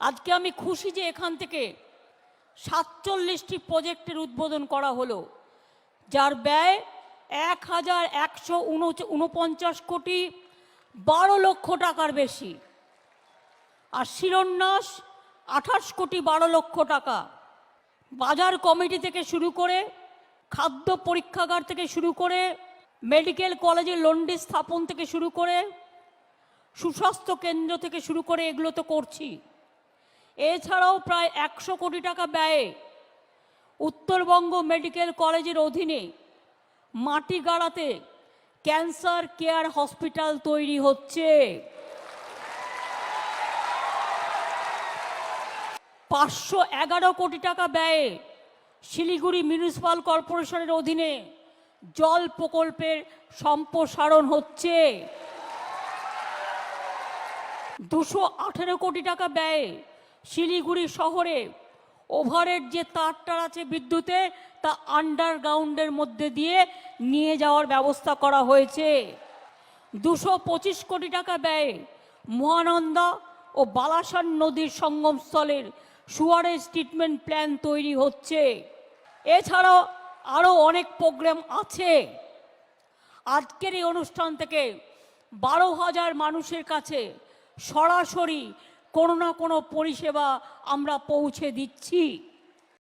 আজকে আমি খুশি যে এখান থেকে সাতচল্লিশটি প্রজেক্টের উদ্বোধন করা হলো, যার ব্যয় এক হাজার একশো উনপঞ্চাশ কোটি বারো লক্ষ টাকার বেশি। আর শিরন্যাস আঠাশ কোটি বারো লক্ষ টাকা। বাজার কমিটি থেকে শুরু করে, খাদ্য পরীক্ষাগার থেকে শুরু করে, মেডিকেল কলেজে লন্ডি স্থাপন থেকে শুরু করে, সুস্বাস্থ্য কেন্দ্র থেকে শুরু করে এগুলো তো করছি। এছাড়াও প্রায় একশো কোটি টাকা ব্যয়ে উত্তরবঙ্গ মেডিকেল কলেজের অধীনে মাটি গাড়াতে ক্যান্সার কেয়ার হসপিটাল তৈরি হচ্ছে। পাঁচশো এগারো কোটি টাকা ব্যয়ে শিলিগুড়ি মিউনিসিপাল কর্পোরেশনের অধীনে জল প্রকল্পের সম্প্রসারণ হচ্ছে। দুশো আঠেরো কোটি টাকা ব্যয়ে শিলিগুড়ি শহরে ওভারের যে তারটার আছে বিদ্যুতে, তা আন্ডারগ্রাউন্ডের মধ্যে দিয়ে নিয়ে যাওয়ার ব্যবস্থা করা হয়েছে। দুশো পঁচিশ কোটি টাকা ব্যয়ে মহানন্দা ও বালাসান নদীর সঙ্গমস্থলের সুয়ারেজ ট্রিটমেন্ট প্ল্যান তৈরি হচ্ছে। এছাড়াও আরও অনেক প্রোগ্রাম আছে। আজকের এই অনুষ্ঠান থেকে বারো হাজার মানুষের কাছে সরাসরি কোনো না কোনো পরিষেবা আমরা পৌঁছে দিচ্ছি।